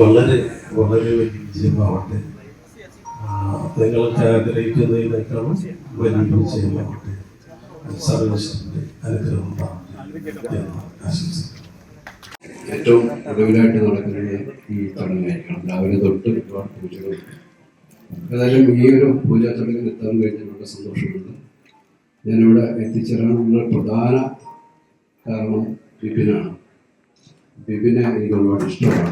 വളരെ വളരെ വലിയ വിജയമാവട്ടെ. നിങ്ങൾക്ക് ആഗ്രഹിക്കുന്നതിനേക്കാളും വലിയ വിജയമാവട്ടെ. സർവശക്തി അനുഗ്രഹം ഏറ്റവും ഒടുവിലായിട്ട് നടക്കുന്നത് ഈ ചടങ്ങായിരിക്കണം രാവിലെ തൊട്ട് ഒരുപാട് പൂജകൾ. ഏതായാലും ഈ ഒരു പൂജാ ചടങ്ങിൽ എത്താൻ കഴിഞ്ഞതിലുള്ള സന്തോഷമുണ്ട്. ഞാനിവിടെ എത്തിച്ചേരാനുള്ള പ്രധാന കാരണം ബിപിനാണ് ബിപിനെ എനിക്ക് ഒരുപാട് ഇഷ്ടമാണ്.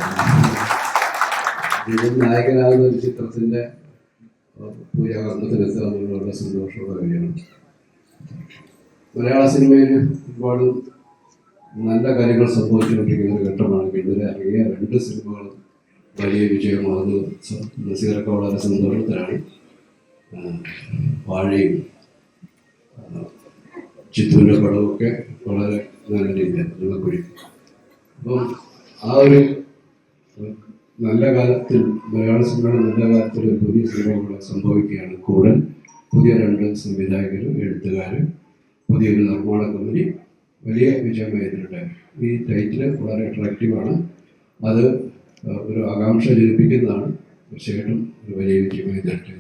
നായകനാകുന്ന ഒരു ചിത്രത്തിന്റെ പൂജാകർമ്മത്തിലെത്തുക എന്നുള്ള സന്തോഷമുള്ള കാര്യമാണ് മലയാള സിനിമയിൽ ഒരുപാട് നല്ല കാര്യങ്ങൾ സംഭവിച്ചുകൊണ്ടിരിക്കുന്ന ഒരു ഘട്ടമാണ് ഇതുവരെ ഇറങ്ങിയ രണ്ട് സിനിമകളും വലിയ വിജയമാകുന്നു നസീറൊക്കെ വളരെ സന്തോഷത്തിലാണ്. വാഴയും ചിത്തൂരിന്റെ പടമൊക്കെ വളരെ നല്ല രീതിയിലാണ് നീളക്കുഴി അപ്പം ആ ഒരു നല്ല കാലത്തിൽ മലയാള സിനിമയുടെ നല്ല കാലത്തിൽ പുതിയ സിനിമകൾ സംഭവിക്കുകയാണ് കൂടൻ. പുതിയ രണ്ട് സംവിധായകർ എഴുത്തുകാർ പുതിയൊരു നിർമ്മാണ കമ്പനി വലിയ വിജയമായിട്ടുണ്ട്. ഈ ടൈറ്റിൽ വളരെ അട്രാക്റ്റീവാണ് അത് ഒരു ആകാംക്ഷ ജനിപ്പിക്കുന്നതാണ്. തീർച്ചയായിട്ടും ഒരു വലിയ വിജയമായി തരട്ടെ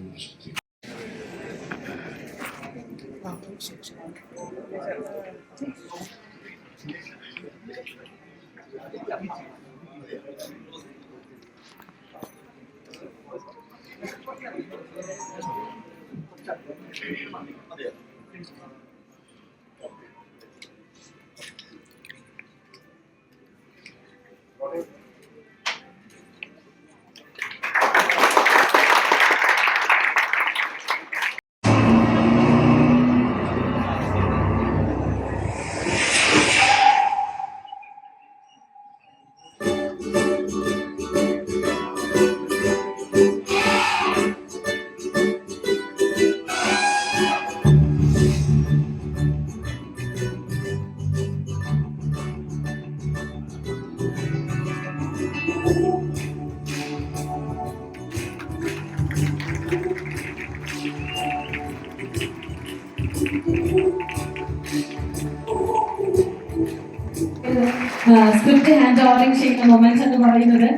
സ്ക്രിപ്റ്റ് ഹാൻഡ് ഓവറിംഗ് ചെയ്യുന്ന മൊമെന്റ്സ് എന്ന് പറയുന്നത്.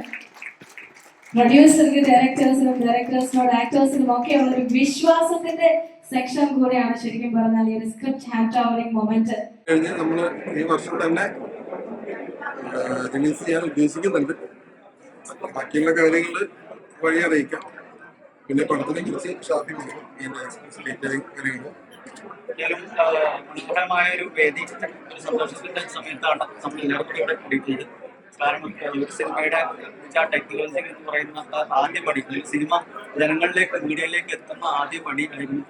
പ്രൊഡ്യൂസർക്ക് ഡയറക്ടേഴ്സിനും ഡയറക്ടേഴ്സിനോട് ആക്ടേഴ്സിനും ഒക്കെ ഉള്ള ഒരു വിശ്വാസത്തിന്റെ സെക്ഷൻ കൂടെയാണ് ശരിക്കും പറഞ്ഞാൽ ഈ ഒരു സ്ക്രിപ്റ്റ് ഹാൻഡ് ഓവറിംഗ് മൊമെന്റ് നമ്മൾ ഈ വർഷം തന്നെ റിലീസ് ചെയ്യാൻ ഉദ്ദേശിക്കുന്നുണ്ട്. ബാക്കിയുള്ള കാര്യങ്ങൾ വഴി അറിയിക്കാം പിന്നെ പടത്തിനെ കുറിച്ച് ഷാഫി ഡീറ്റെയിലിംഗ് കാര്യങ്ങൾ ഒരിക്കലും മനോഹരമായ ഒരു വേദി ഒരു സന്തോഷത്തിന്റെ സമയത്താണ് നമ്മൾ എല്ലാവർക്കും ഇവിടെ കൂടിയിട്ടുള്ളത്. കാരണം ഒരു സിനിമയുടെ ടെക്നോളജി എന്ന് പറയുന്ന ആദ്യ പടി അല്ലെങ്കിൽ സിനിമ ജനങ്ങളിലേക്ക് മീഡിയയിലേക്ക് എത്തുന്ന ആദ്യ പടി ആയിരുന്നു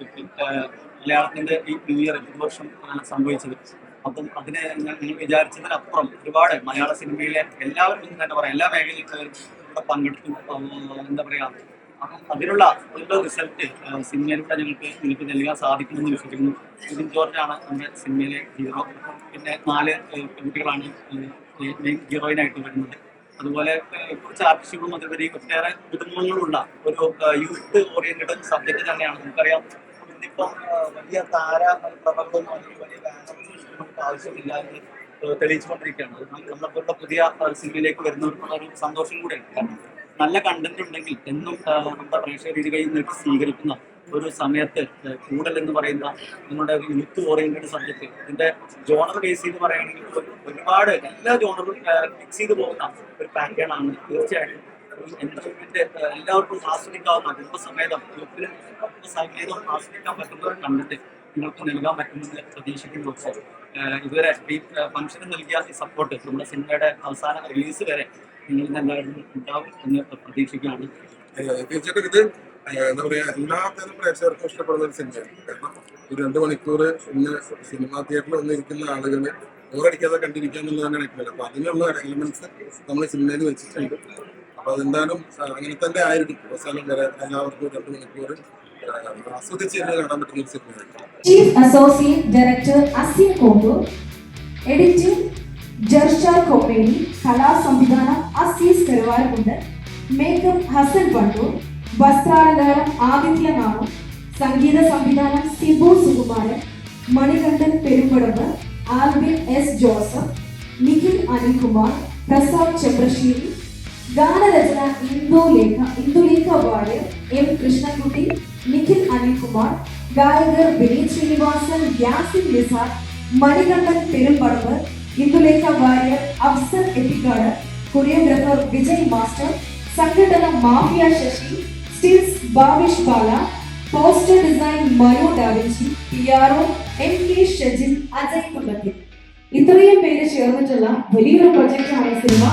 മലയാളത്തിന്റെ ഈ ന്യൂ ഇയർ വർഷം സംഭവിച്ചത്. അപ്പം അതിനെ നിങ്ങൾ വിചാരിച്ചതിനപ്പുറം ഒരുപാട് മലയാള സിനിമയിലെ എല്ലാവരും തന്നെ പറയാം. എല്ലാ മേഖലയിലും പങ്കെടുത്തു എന്താ പറയാ അതിനുള്ള ഒരു റിസൾട്ട് സിനിമയിലൂടെ ഞങ്ങൾക്ക് നിങ്ങൾക്ക് നൽകാൻ സാധിക്കുമെന്ന് വിശ്വസിക്കുന്നു. നിതിൻ ജോർജാണ് നമ്മുടെ സിനിമയിലെ ഹീറോ പിന്നെ നാല് പെൺകുട്ടികളാണ് മെയിൻ ഹീറോയിനായിട്ട് വരുന്നത്. അതുപോലെ കുറച്ച് ആർട്ടിസ്റ്റുകളും അതുവരെ ഒട്ടേറെ കുടുംബങ്ങളുള്ള ഒരു യൂത്ത് ഓറിയന്റഡ് സബ്ജക്ട് തന്നെയാണ്. നമുക്കറിയാം ഇന്നിപ്പം വലിയ താര പ്രവർത്തനം വലിയ നമുക്ക് ആവശ്യമില്ല എന്ന് തെളിയിച്ചുകൊണ്ടിരിക്കുകയാണ്. അത് പുതിയ സിനിമയിലേക്ക് വരുന്നവർക്കുള്ള ഒരു സന്തോഷം കൂടെയാണ്. കാരണം നല്ല കണ്ടന്റ് ഉണ്ടെങ്കിൽ എന്നും നമ്മുടെ പ്രേക്ഷകരുടെ കയ്യിൽ നിന്ന് സ്വീകരിക്കുന്ന ഒരു സമയത്ത് കൂടൽ എന്ന് പറയുന്ന നമ്മുടെ യൂത്ത് ഓറിയന്റഡ് സബ്ജക്ട് ഇതിന്റെ ജോണർ ബേസ് ചെയ്ത് പറയുകയാണെങ്കിൽ ഒരുപാട് എല്ലാ ജോണറും മിക്സ് ചെയ്ത് പോകുന്ന ഒരു പാറ്റേൺ ആണ് തീർച്ചയായിട്ടും. എല്ലാവർക്കും ആസ്വദിക്കാവുന്ന കുടുംബസമേതം യൂത്തിലും കുടുംബസമേതം ആസ്വദിക്കാൻ പറ്റുന്ന ഒരു കണ്ടന്റ് നിങ്ങൾക്ക് നൽകാൻ പറ്റുമെന്ന് പ്രതീക്ഷിക്കുന്നു. ഇതുവരെ ഈ ഫംഗ്ഷന് നൽകിയ സപ്പോർട്ട് നമ്മുടെ സിനിമയുടെ അവസാന റിലീസ് വരെ നിങ്ങൾ എല്ലാവരും ഉണ്ടാവും എന്ന് പ്രതീക്ഷിക്കുകയാണ്. തീർച്ചയായിട്ടും ഇത് എന്താ പറയാ എല്ലാത്തരം പ്രേക്ഷകർക്കും ഇഷ്ടപ്പെടുന്ന ഒരു സിനിമയാണ്. കാരണം ഒരു രണ്ട് മണിക്കൂർ ഇന്ന് സിനിമാ തിയേറ്ററിൽ വന്നിരിക്കുന്ന ആളുകൾ ഓരടിക്കാതെ കണ്ടിരിക്കുക എന്നുള്ളത് തന്നെ ഏറ്റവും അപ്പൊ അതിനുള്ള എലിമെന്റ്സ് നമ്മൾ സിനിമയിൽ വെച്ചിട്ടുണ്ട്. അപ്പൊ അതെന്തായാലും അങ്ങനെ തന്നെ ആയിരിക്കും. അവസാനം വരെ എല്ലാവർക്കും രണ്ട് മണിക്കൂർ ആസ്വദിച്ച് കാണാൻ പറ്റുന്ന ഒരു സിനിമയായിരിക്കും. Chief associate director Asin Kottoor editing Jarshar Kopperi കലാ സംവിധാനം അസീസ് കരുവാരക്കുണ്ട് മേക്കപ്പ് ഹസൻ പണ്ടൂർ വസ്ത്രാലങ്കാരം ആദിത്യ നാമം സംഗീത സംവിധാനം സിബു സുകുമാരൻ മണികണ്ഠൻ പെരുമ്പടവ് ആൽബിൻ എസ് ജോസഫ് നിഖിൽ അനിൽകുമാർ പ്രസാദ് ചെമ്പ്രശ്ശേരി ഗാനരചന ഇന്ദുലേഖ ഇന്ദുലേഖ വാര്യർ എം കൃഷ്ണൻകുട്ടി നിഖിൽ അനിൽകുമാർ ഗായകർ വിനീത് ശ്രീനിവാസൻ യാസിൻ നിസാർ മണികണ്ഠൻ പെരുമ്പടവ് ഇന്ദുലേഖ വാര്യർ അഫ്സർ എപ്പിക്കാട് കൊറിയോഗ്രാഫർ വിജയ് മാസ്റ്റർ സംഘടന Mafia Sasi stills Bhavish Bala poster design Manu Da Vinci P R O M K Shajin Ajay Kundathil. ഇത്രയും പേര് ചേർന്നിട്ടുള്ള വലിയൊരു പ്രൊജക്റ്റാണ് സിനിമ.